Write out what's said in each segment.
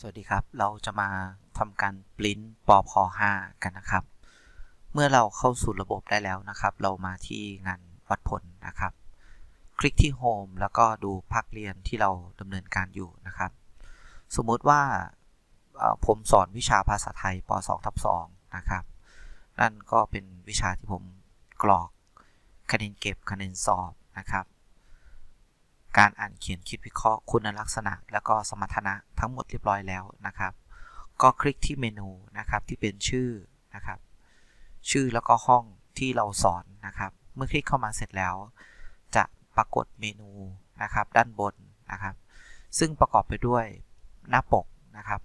สวัสดีครับ เราจะมาทำการปริ้นปอพ5กันนะครับ เมื่อเราเข้าสู่ระบบได้แล้วนะครับ เรามาที่งานวัดผลนะครับ คลิกที่ Home แล้วก็ดูภาคเรียนที่เราดำเนินการอยู่นะครับ สมมุติว่าผมสอนวิชาภาษาไทยป2ทับ2นะครับ นั่นก็เป็นวิชาที่ผมกรอกคะแนนเก็บคะแนนสอบนะครับ การอ่านเขียนคิดวิเคราะห์คุณลักษณะ แล้วก็สมรรถนะทั้งหมดเรียบร้อยแล้วนะครับ ก็คลิกที่เมนูนะครับที่เป็นชื่อนะครับ ชื่อแล้วก็ห้องที่เราสอนนะครับ เมื่อคลิกเข้ามาเสร็จแล้ว จะปรากฏเมนูนะครับ ด้านบนนะครับ ซึ่งประกอบไปด้วยหน้าปกนะครับ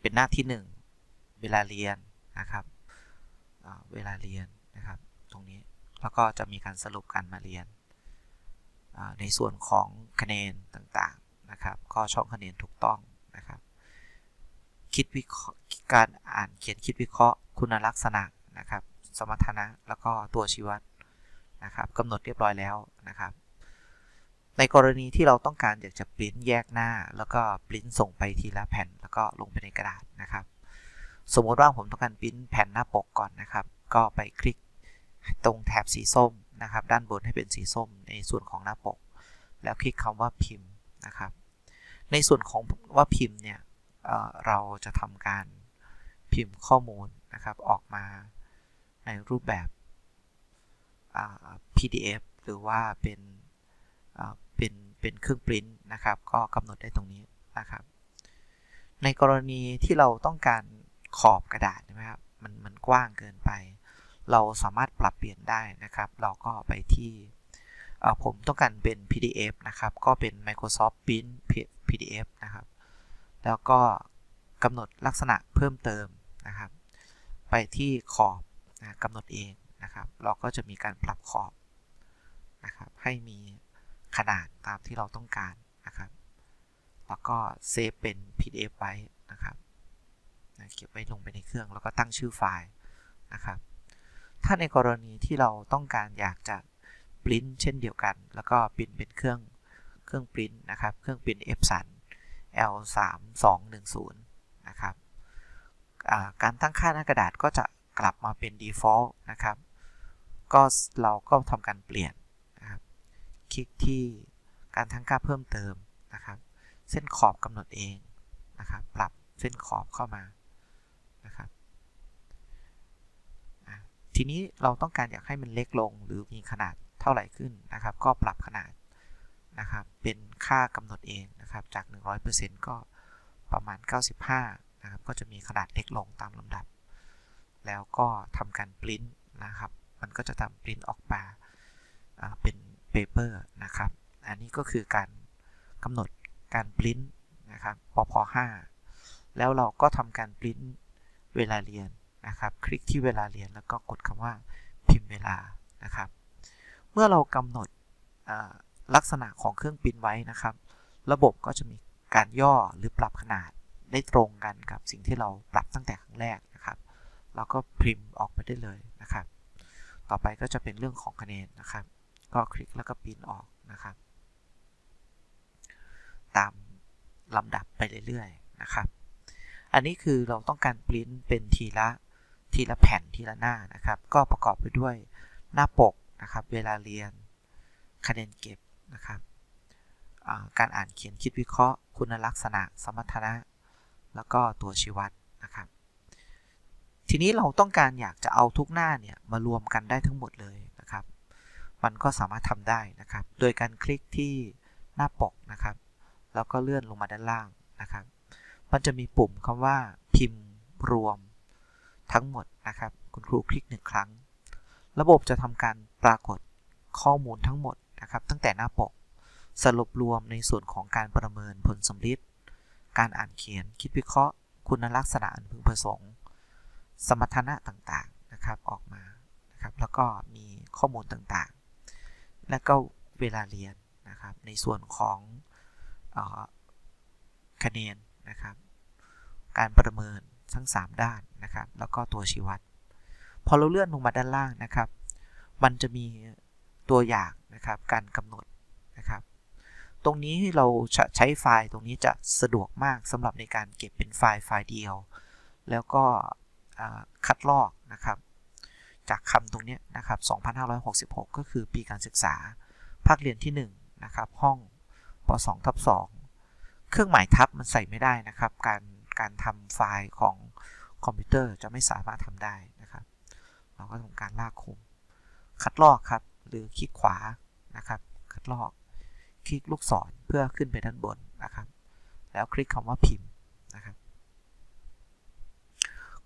เป็นหน้าที่ 1 เวลาเรียนนะครับเวลาเรียนนะครับ ตรงนี้แล้วก็จะมีการสรุปการมาเรียน ในส่วนของคะแนนต่างๆนะครับ ก็ช่องคะแนนถูกต้องนะครับ คิดวิเคราะห์การอ่านเขียนคิดวิเคราะห์ คุณลักษณะนะครับ สมรรถนะแล้วก็ตัวชี้วัดนะครับกำหนดเรียบร้อยแล้วนะครับ ในกรณีที่เราต้องการอยากจะปริ้นแยกหน้า แล้วก็ปริ้นส่งไปทีละแผ่น แล้วก็ลงไปในกระดาษนะครับ สมมติว่าผมต้องการปริ้นแผ่นหน้าปกก่อนนะครับ ก็ไปคลิกตรงแถบสีส้ม นะครับ ด้านบนให้เป็นสีส้มในส่วนของหน้าปก แล้วคลิกคำว่าพิมพ์นะครับ ในส่วนของว่าพิมพ์เนี่ยเเราจะทำการพิมพ์ข้อมูลนะครับออกมาในรูปแบบ PDF หรือว่าเป็นเป็นเป็นเครื่องปริ้นนะครับ ก็กำหนดได้ตรงนี้นะครับ ในกรณีที่เราต้องการขอบกระดาษนะครับมันมันกว้างเกินไป เราสามารถปรับเปลี่ยนได้นะครับ เราก็ไปที่ผมต้องการเป็น PDF นะครับ ก็เป็น Microsoft Print PDF นะครับ แล้วก็กำหนดลักษณะเพิ่มเติมนะครับ ไปที่ขอบนะกำหนดเองนะครับ เราก็จะมีการปรับขอบนะครับ ให้มีขนาดตามที่เราต้องการนะครับ แล้วก็เซฟเป็น PDF ไว้นะครับเก็บไว้ลงไปในเครื่องแล้วก็ตั้งชื่อไฟล์นะครับ ถ้าในกรณีที่เราต้องการอยากจะปริ้นเช่นเดียวกัน แล้วก็ปริ้นเป็นเครื่องเครื่องปริ้นนะครับ เครื่องปริ้น Epson L3210 นะครับการตั้งค่าหน้ากระดาษก็จะกลับมาเป็น default นะครับ ก็เราก็ทำการเปลี่ยนนะครับ คลิกที่การตั้งค่าเพิ่มเติมนะครับ เส้นขอบกำหนดเองนะครับ ปรับเส้นขอบเข้ามานะครับอะ ทีนี้เราต้องการอยากให้มันเล็กลงหรือมีขนาดเท่าไหร่ขึ้นนะครับ ก็ปรับขนาดนะครับ เป็นค่ากำหนดเองนะครับ จาก 100%ก็ประมาณ 95 นะครับ ก็จะมีขนาดเล็กลงตามลำดับ แล้วก็ทำการปริ้นนะครับ มันก็จะทำปริ้นออกมาเป็นเปเปอร์นะครับ อันนี้ก็คือการกำหนดการปริ้นนะครับปพ5แล้วเราก็ทำการปริ้นเวลาเรียน นะครับ คลิกที่เวลาเรียนแล้วก็กดคำว่าพิมพ์เวลานะครับ เมื่อเรากำหนดลักษณะของเครื่องปริ้นไว้นะครับ ระบบก็จะมีการย่อหรือปรับขนาดได้ตรงกันกับสิ่งที่เราปรับตั้งแต่ครั้งแรกนะครับ เราก็พิมพ์ออกไปได้เลยนะครับ ต่อไปก็จะเป็นเรื่องของคะแนนนะครับ ก็คลิกแล้วก็ปริ้นออกนะครับ ตามลำดับไปเรื่อยๆนะครับ อันนี้คือเราต้องการปริ้นเป็นทีละ ทีละแผ่นทีละหน้านะครับ ก็ประกอบไปด้วยหน้าปกนะครับ เวลาเรียน คะแนนเก็บนะครับการอ่านเขียนคิดวิเคราะห์ คุณลักษณะ สมรรถนะ แล้วก็ตัวชี้วัดนะครับ ทีนี้เราต้องการอยากจะเอาทุกหน้าเนี่ยมารวมกันได้ทั้งหมดเลยนะครับ มันก็สามารถทำได้นะครับ โดยการคลิกที่หน้าปกนะครับ แล้วก็เลื่อนลงมาด้านล่างนะครับ มันจะมีปุ่มคำว่าพิมพ์รวม ทั้งหมดนะครับ คุณครูคลิกหนึ่งครั้ง ระบบจะทำการปรากฏข้อมูลทั้งหมดนะครับ ตั้งแต่หน้าปก สรุปรวมในส่วนของการประเมินผลสำลิดการอ่านเขียน คิดวิเคราะห์ คุณลักษณะอันพึงประสงค์ สมรรถนะต่างๆนะครับออกมานะครับ แล้วก็มีข้อมูลต่างๆ และก็เวลาเรียนนะครับ ในส่วนของออคะแนนนะครับ การประเมิน ทั้ง 3 ด้านนะครับ แล้วก็ตัวชี้วัด พอเราเลื่อนลงมาด้านล่างนะครับ มันจะมีตัวอย่างนะครับการกำหนดนะครับ ตรงนี้เราใช้ไฟล์ตรงนี้จะสะดวกมากสำหรับในการเก็บเป็นไฟล์ไฟล์เดียว แล้วก็คัดลอกนะครับ จากคำตรงนี้นะครับ 2566 ก็คือปีการศึกษา ภาคเรียนที่1นะครับ ห้องป 2 ทับ2เครื่องหมายทับมันใส่ไม่ได้นะครับ การ การทำไฟล์ของคอมพิวเตอร์จะไม่สามารถทำได้นะครับ เราก็ทำการลากคุม คัดลอกครับ หรือคลิกขวานะครับ คัดลอก คลิกลูกศรเพื่อขึ้นไปด้านบนนะครับ แล้วคลิกคำว่าพิมพ์นะครับ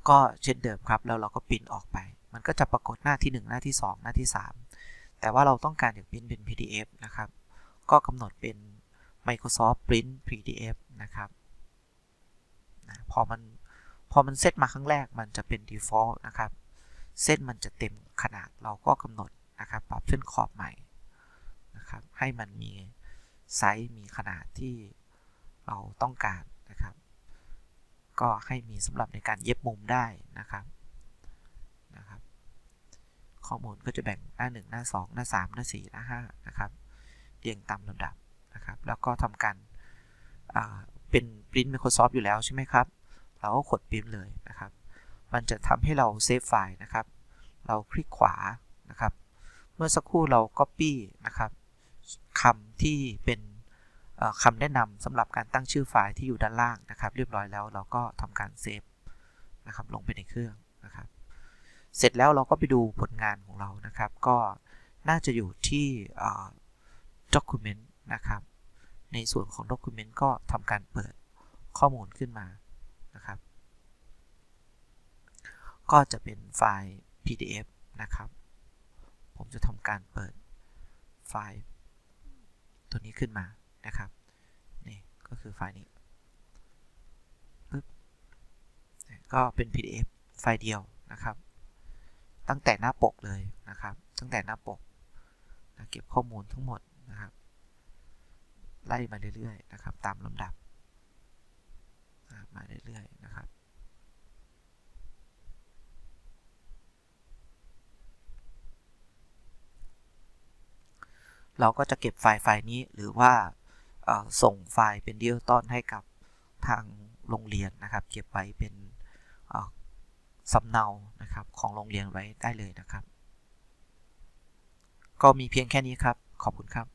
ก็เช่นเดิมครับ แล้วเราก็ปิ้นออกไป มันก็จะปรากฏหน้าที่ 1 หน้าที่ 2 หน้าที่ 3 แต่ว่าเราต้องการอยากปริ้นเป็น PDF นะครับ ก็กำหนดเป็น Microsoft Print PDF นะครับ พอมันพอมันเซตมาครั้งแรกมันจะเป็น default นะครับ เส้นมันจะเต็มขนาดเราก็กำหนดนะครับปรับเส้นขอบใหม่นะครับให้มันมีไซส์มีขนาดที่เราต้องการนะครับ ก็ให้มีสำหรับในการเย็บมุมได้นะครับนะครับ ข้อมูลก็จะแบ่งหน้า 1 หน้า 2 หน้า 3 หน้า 4 หน้า 5 นะครับเรียงตามลำดับนะครับ แล้วก็ทำการ เป็น Print Microsoft อยู่แล้วใช่ไหมครับ เราก็กด Print เลยนะครับ มันจะทำให้เราเซฟไฟล์นะครับ เราคลิกขวานะครับ เมื่อสักครู่เรา Copy นะครับคำที่เป็นคำแนะนำสำหรับการตั้งชื่อไฟล์ที่อยู่ด้านล่างนะครับ เรียบร้อยแล้วเราก็ทำการเซฟนะครับลงไปในเครื่องนะครับ เสร็จแล้วเราก็ไปดูผลงานของเรานะครับ ก็น่าจะอยู่ที่ document นะครับ ในส่วนของ document ก็ทำการเปิดข้อมูลขึ้นมานะครับ ก็จะเป็นไฟล์ PDF นะครับ ผมจะทำการเปิดไฟล์ตัวนี้ขึ้นมานะครับนี่ก็คือไฟล์นี้ปึ๊บก็เป็น PDF ไฟล์เดียวนะครับ ตั้งแต่หน้าปกเลยนะครับ ตั้งแต่หน้าปกนะเก็บข้อมูลทั้งหมดนะครับ ไล่มาเรื่อยๆนะครับ ตามลำดับ มาเรื่อยๆนะครับ เราก็จะเก็บไฟล์ไฟล์นี้หรือว่าส่งไฟล์เป็นดิจิตอลให้กับทางโรงเรียนนะครับ เก็บไว้เป็นสำเนานะครับของโรงเรียนไว้ได้เลยนะครับ ก็มีเพียงแค่นี้ครับ ขอบคุณครับ